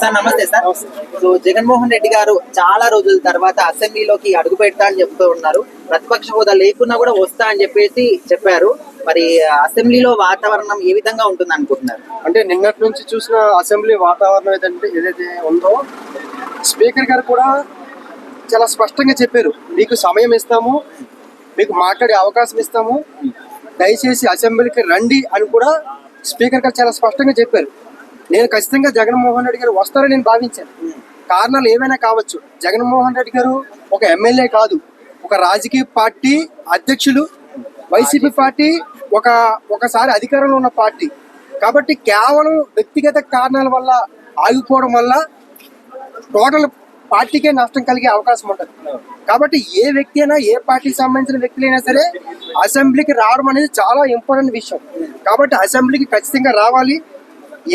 Sir నమస్తే sir. So Jaganmohan Reddy గారు చాలా రోజుల తర్వాత అసెంబ్లీలోకి అడుగు పెడతా అని చెప్తూ ఉన్నారు. ప్రతిపక్ష హోదా లేకున్నా కూడా వస్తా అని చెప్పేసి చెప్పారు. మరి అసెంబ్లీలో వాతావరణం ఏ విధంగా ఉంటుంది అనుకుంటున్నారు? అంటే నిన్నటి నుంచి చూసిన అసెంబ్లీ వాతావరణం ఏదంటే ఏదైతే ఉందో స్పీకర్ గారు కూడా చాలా స్పష్టంగా చెప్పారు. మీకు సమయం ఇస్తాము మీకు మాట్లాడే అవకాశం ఇస్తాము. దయచేసి అసెంబ్లీకి రండి అని కూడా స్పీకర్ గారు చాలా స్పష్టంగా చెప్పారు. నేను ఖచ్చితంగా జగన్మోహన్ రెడ్డి గారు వస్తారని నేను భావించాను. కారణాలు ఏమైనా కావచ్చు. జగన్మోహన్ రెడ్డి గారు ఒక ఎమ్మెల్యే కాదు. ఒక రాజకీయ పార్టీ అధ్యక్షులు వైసీపీ పార్టీ ఒక ఒకసారి అధికారంలో ఉన్న పార్టీ. కాబట్టి కేవలం వ్యక్తిగత కారణాల వల్ల ఆగిపోవడం వల్ల టోటల్ పార్టీకే నష్టం కలిగే అవకాశం ఉంటుంది. కాబట్టి ఏ వ్యక్తి అయినా ఏ పార్టీకి సంబంధించిన వ్యక్తులైనా సరే అసెంబ్లీకి రావడం అనేది చాలా ఇంపార్టెంట్ విషయం. కాబట్టి అసెంబ్లీకి ఖచ్చితంగా రావాలి.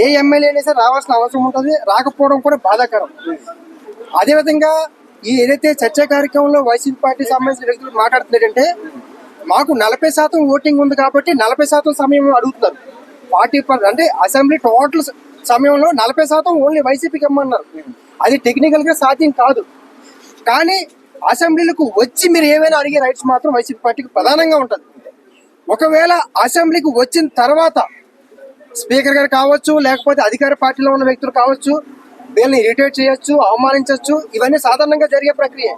ఏ ఎమ్మెల్యే సరే రావాల్సిన అవసరం ఉంటుంది. రాకపోవడం కూడా బాధాకరం. అదేవిధంగా ఈ ఏదైతే చర్చా కార్యక్రమంలో వైసీపీ పార్టీ సంబంధించిన వ్యక్తులు మాట్లాడుతున్నారంటే మాకు నలభై శాతం ఓటింగ్ ఉంది కాబట్టి నలభై శాతం సమయం అడుగుతున్నారు. పార్టీ పర్ అంటే అసెంబ్లీ టోటల్ సమయంలో నలభై శాతం ఓన్లీ వైసీపీకి ఇమ్మన్నారు. అది టెక్నికల్గా సాధ్యం కాదు. కానీ అసెంబ్లీలకు వచ్చి మీరు ఏమైనా అడిగే రైట్స్ మాత్రం వైసీపీ పార్టీకి ప్రధానంగా ఉంటుంది. ఒకవేళ అసెంబ్లీకి వచ్చిన తర్వాత స్పీకర్ గారు కావచ్చు లేకపోతే అధికార పార్టీలో ఉన్న వ్యక్తులు కావచ్చు వీళ్ళని ఇరిటేట్ చేయొచ్చు అవమానించవచ్చు ఇవన్నీ సాధారణంగా జరిగే ప్రక్రియ.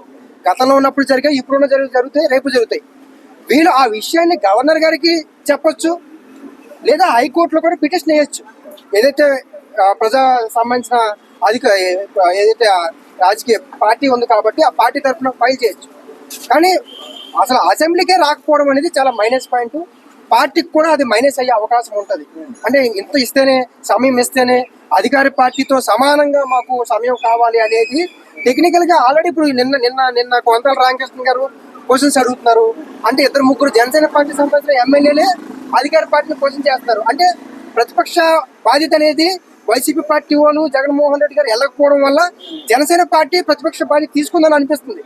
గతంలో ఉన్నప్పుడు జరిగాయి ఇప్పుడున్న జరుగు జరుగుతాయి రేపు జరుగుతాయి. వీళ్ళు ఆ విషయాన్ని గవర్నర్ గారికి చెప్పొచ్చు లేదా హైకోర్టులో కూడా పిటిషన్ వేయచ్చు. ఏదైతే ప్రజా సంబంధించిన అధిక ఏదైతే రాజకీయ పార్టీ ఉంది కాబట్టి ఆ పార్టీ తరఫున ఫైల్ చేయొచ్చు. కానీ అసలు అసెంబ్లీకే రాకపోవడం అనేది చాలా మైనస్ పాయింట్ పార్టీకి కూడా అది మైనస్ అయ్యే అవకాశం ఉంటుంది. అంటే ఇంత ఇస్తేనే సమయం ఇస్తేనే అధికార పార్టీతో సమానంగా మాకు సమయం కావాలి అనేది టెక్నికల్గా ఆల్రెడీ ఇప్పుడు నిన్న నిన్న నిన్న కొంతల రామకృష్ణ గారు క్వశ్చన్స్ అడుగుతున్నారు. అంటే ఇద్దరు ముగ్గురు జనసేన పార్టీ సంబంధించిన ఎమ్మెల్యేలే అధికార పార్టీని క్వశ్చన్ చేస్తున్నారు. అంటే ప్రతిపక్ష బాధ్యత అనేది వైసీపీ పార్టీ వాళ్ళు జగన్మోహన్ రెడ్డి గారు వెళ్ళకపోవడం వల్ల జనసేన పార్టీ ప్రతిపక్ష బాధ్యత తీసుకుందని అనిపిస్తుంది.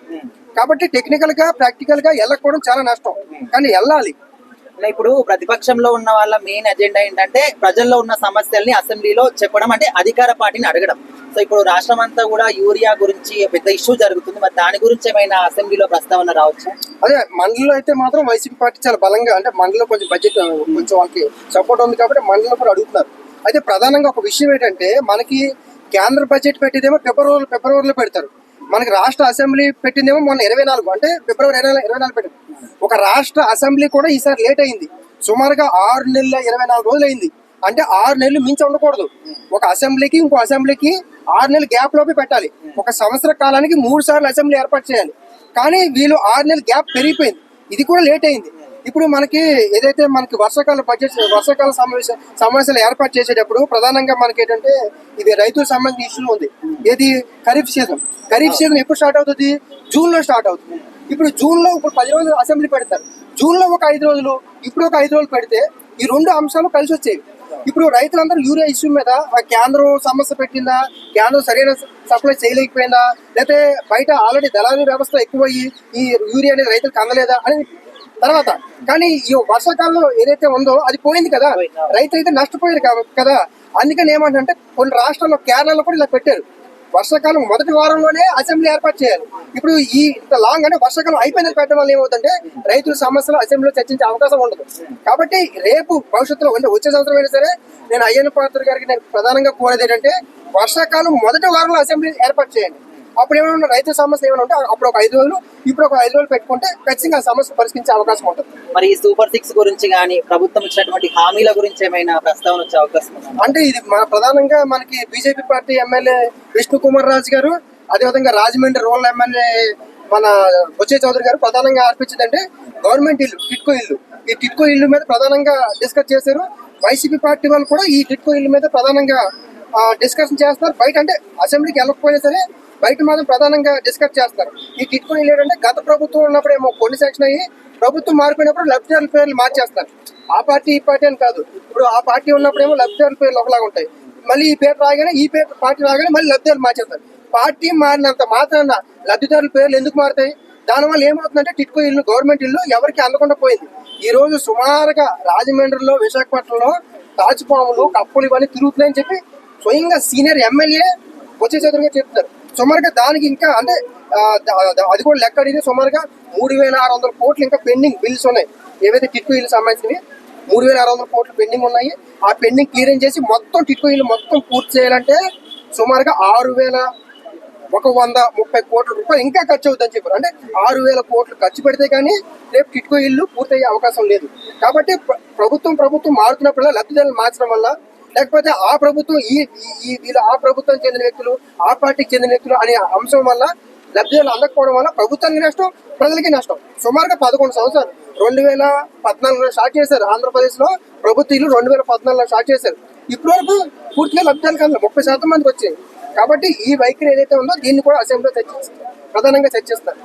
కాబట్టి టెక్నికల్గా ప్రాక్టికల్గా వెళ్ళకపోవడం చాలా నష్టం. కానీ వెళ్ళాలి. ఇప్పుడు ప్రతిపక్షంలో ఉన్న వాళ్ళ మెయిన్ ఎజెండా ఏంటంటే ప్రజల్లో ఉన్న సమస్యల్ని అసెంబ్లీలో చెప్పడం అంటే అధికార పార్టీని అడగడం. సో ఇప్పుడు రాష్ట్రం అంతా కూడా యూరియా గురించి పెద్ద ఇష్యూ జరుగుతుంది. మరి దాని గురించి ఏమైనా అసెంబ్లీలో ప్రస్తావన రావచ్చు? అదే మండలిలో అయితే మాత్రం వైసీపీ పార్టీ చాలా బలంగా అంటే మండలిలో కొంచెం బడ్జెట్ కొంచెం వాళ్ళకి సపోర్ట్ ఉంది కాబట్టి మండలిలో కూడా అడుగుతున్నారు. అయితే ప్రధానంగా ఒక విషయం ఏంటంటే మనకి కేంద్ర బడ్జెట్ పెట్టేదేమో ఫిబ్రవరి ఫిబ్రవరిలో పెడతారు. మనకి రాష్ట్ర అసెంబ్లీ పెట్టిందేమో మొన్న ఇరవై నాలుగు అంటే ఫిబ్రవరి ఇరవై ఇరవై నాలుగు పెట్టింది. ఒక రాష్ట్ర అసెంబ్లీ కూడా ఈసారి లేట్ అయింది. సుమారుగా ఆరు నెలల ఇరవై నాలుగు రోజులు అయింది. అంటే ఆరు నెలలు మించి ఉండకూడదు. ఒక అసెంబ్లీకి ఇంకో అసెంబ్లీకి ఆరు నెలల గ్యాప్ లోపే పెట్టాలి. ఒక సంవత్సర కాలానికి మూడు సార్లు అసెంబ్లీ ఏర్పాటు చేయాలి. కానీ వీళ్ళు ఆరు నెలల గ్యాప్ పెరిగిపోయింది. ఇది కూడా లేట్ అయింది. ఇప్పుడు మనకి ఏదైతే మనకి వర్షాకాల బడ్జెట్ వర్షాకాల సమావేశ సమావేశాలు ఏర్పాటు చేసేటప్పుడు ప్రధానంగా మనకి ఏంటంటే ఇది రైతులకు సంబంధించిన ఇష్యూ ఉంది. ఏది? ఖరీఫ్ సీజన్. ఖరీఫ్ సీజన్ ఎప్పుడు స్టార్ట్ అవుతుంది? జూన్లో స్టార్ట్ అవుతుంది. ఇప్పుడు జూన్లో ఇప్పుడు పది రోజులు అసెంబ్లీ పెడతారు. జూన్లో ఒక ఐదు రోజులు ఇప్పుడు ఒక ఐదు రోజులు పెడితే ఈ రెండు అంశాలు కలిసి వచ్చేవి ఇప్పుడు రైతులందరూ యూరియా ఇష్యూ మీద ఆ కేంద్రం సమస్య పెట్టిందా? కేంద్రం సరైన సప్లై చేయలేకపోయిందా? లేకపోతే బయట ఆల్రెడీ దళారీ వ్యవస్థ ఎక్కువయ్యి ఈ యూరియా అనేది రైతులకు అందలేదా? అని తర్వాత కానీ ఈ వర్షాకాలంలో ఏదైతే ఉందో అది పోయింది కదా. రైతు అయితే నష్టపోయారు కదా. అందుకని ఏమంటే కొన్ని రాష్ట్రాల్లో కేరళలో కూడా ఇలా పెట్టారు. వర్షాకాలం మొదటి వారంలోనే అసెంబ్లీ ఏర్పాటు చేయాలి ఇప్పుడు ఈ ఇంత లాంగ్ అంటే వర్షాకాలం అయిపోయిన పెట్టడం వల్ల ఏమవుతుందంటే రైతుల సమస్యలు అసెంబ్లీలో చర్చించే అవకాశం ఉండదు. కాబట్టి రేపు భవిష్యత్తులో అంటే వచ్చే సంవత్సరం అయినా సరే నేను అయ్యన్న పాత్ర గారికి నేను ప్రధానంగా కోరేది ఏంటంటే వర్షాకాలం మొదటి వారంలో అసెంబ్లీ ఏర్పాటు చేయండి. అప్పుడు ఏమైనా రైతు సమస్య ఏమైనా ఉంటే అప్పుడు ఒక ఐదు రోజులు ఇప్పుడు ఒక ఐదు రోజులు పెట్టుకుంటే ఖచ్చితంగా ఆ సమస్య పరిష్కరించే అవకాశం ఉంటుంది. మరి ఈ సూపర్ సిక్స్ గురించి కానీ ప్రభుత్వం ఇచ్చినటువంటి హామీల గురించి ఏమైనా ప్రస్తావన వచ్చే అవకాశం ఉందా? అంటే ఇది మన ప్రధానంగా మనకి BJP party MLA Vishnu Kumar Raju గారు అదేవిధంగా రాజమండ్రి రూరల్ ఎమ్మెల్యే మన బొచ్చే చౌదరి గారు ప్రధానంగా అర్పించిందంటే గవర్నమెంట్ ఇల్లు టిట్కో ఇల్లు. ఈ టిట్కో ఇల్లు మీద ప్రధానంగా డిస్కస్ చేశారు. వైసీపీ పార్టీ వాళ్ళు కూడా ఈ టిట్కో ఇల్లు మీద ప్రధానంగా డిస్కషన్ చేస్తారు బయట అంటే అసెంబ్లీకి వెళ్ళకపోయినా సరే బయట మాత్రం ప్రధానంగా డిస్కస్ చేస్తారు. ఈ టిట్కో లేదంటే గత ప్రభుత్వం ఉన్నప్పుడు ఏమో కొన్ని సెక్షన్ అయ్యి ప్రభుత్వం మారిపోయినప్పుడు లబ్ధిదారుల పేర్లు మార్చేస్తారు. ఆ పార్టీ ఈ పార్టీ అని కాదు. ఇప్పుడు ఆ పార్టీ ఉన్నప్పుడేమో లబ్ధిదారుల పేర్లు ఒకలాగా ఉంటాయి. మళ్ళీ ఈ పేరు రాగానే ఈ పేరు పార్టీ రాగానే మళ్ళీ లబ్ధిదారులు మార్చేస్తారు. పార్టీ మారినంత మాత్రాన లబ్ధిదారుల పేర్లు ఎందుకు మారుతాయి? దానివల్ల ఏమవుతుందంటే టిట్కో ఇల్లు గవర్నమెంట్ ఇల్లు ఎవరికి అందకుండా పోయింది. ఈ రోజు సుమారుగా రాజమండ్రిలో విశాఖపట్నంలో తాచుపాములు కప్పులు ఇవన్నీ తిరుగుతున్నాయని చెప్పి స్వయంగా సీనియర్ ఎమ్మెల్యే వచ్చే చదువుగా సుమారుగా దానికి ఇంకా అంటే అది కూడా లెక్క అడిగితే సుమారుగా మూడు వేల ఆరు వందల కోట్లు ఇంకా పెండింగ్ బిల్స్ ఉన్నాయి. ఏవైతే టిట్కో ఇల్లు సంబంధించినవి మూడు వేల ఆరు వందల కోట్లు పెండింగ్ ఉన్నాయి. ఆ పెండింగ్ క్లియరెన్స్ చేసి మొత్తం టిట్కో ఇల్లు మొత్తం పూర్తి చేయాలంటే సుమారుగా ఆరు వేల ఒక వంద ముప్పై కోట్ల రూపాయలు ఇంకా ఖర్చు అవుతుందని చెప్పారు. అంటే ఆరు వేల కోట్లు ఖర్చు పెడితే కానీ రేపు టిట్కో ఇల్లు పూర్తయ్యే అవకాశం లేదు. కాబట్టి ప్రభుత్వం ప్రభుత్వం మారుతున్నప్పుడు లబ్ధిదారులు మార్చడం వల్ల లేకపోతే ఆ ప్రభుత్వం ఈ వీళ్ళు ఆ ప్రభుత్వం చెందిన వ్యక్తులు ఆ పార్టీకి చెందిన వ్యక్తులు అనే అంశం వల్ల లబ్ధిదారులు అందకపోవడం వల్ల ప్రభుత్వానికి నష్టం ప్రజలకి నష్టం. సుమారుగా పదకొండు సంవత్సరాలు. రెండు వేల పద్నాలుగులో స్టార్ట్ చేశారు ఆంధ్రప్రదేశ్లో ప్రభుత్వ ఇల్లు రెండు వేల పద్నాలుగులో స్టార్ట్ చేశారు. ఇప్పటి వరకు పూర్తిగా లబ్ధాలు కాదు ముప్పై శాతం మందికి వచ్చాయి. కాబట్టి ఈ వైఖరి ఏదైతే ఉందో దీన్ని కూడా అసెంబ్లీలో చర్చిస్తారు ప్రధానంగా చర్చిస్తారు.